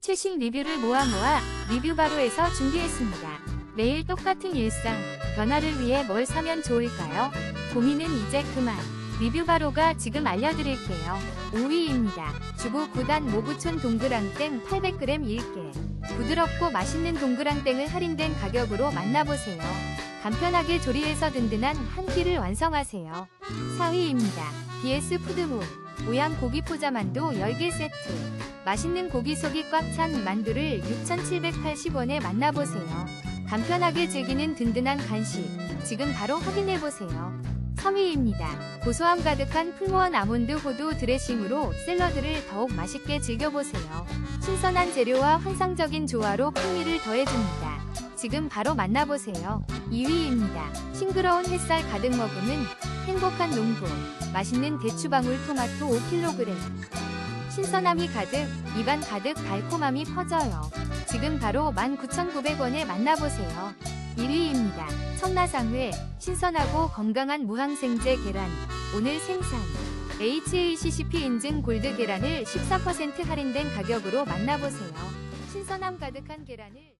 최신 리뷰를 모아 모아 리뷰 바로에서 준비했습니다. 매일 똑같은 일상, 변화를 위해 뭘 사면 좋을까요? 고민은 이제 그만. 리뷰 바로가 지금 알려드릴게요. 5위입니다. 주부 9단 모구촌 동그랑땡 800g 1개. 부드럽고 맛있는 동그랑땡을 할인된 가격으로 만나보세요. 간편하게 조리해서 든든한 한 끼를 완성하세요. 4위입니다. BS 푸드몰 오양 고기 포자만두 10개 세트. 맛있는 고기 속이 꽉 찬 만두를 6,780원에 만나보세요. 간편하게 즐기는 든든한 간식. 지금 바로 확인해보세요. 3위입니다. 고소함 가득한 풀무원 아몬드 호두 드레싱으로 샐러드를 더욱 맛있게 즐겨보세요. 신선한 재료와 환상적인 조화로 풍미를 더해줍니다. 지금 바로 만나보세요. 2위입니다. 싱그러운 햇살 가득 머금은 행복한 농부. 맛있는 대추방울 토마토 5kg. 신선함이 가득, 입안 가득 달콤함이 퍼져요. 지금 바로 19,900원에 만나보세요. 1위입니다. 청라상회, 신선하고 건강한 무항생제 계란. 오늘 생산. HACCP 인증 골드 계란을 14% 할인된 가격으로 만나보세요. 신선함 가득한 계란을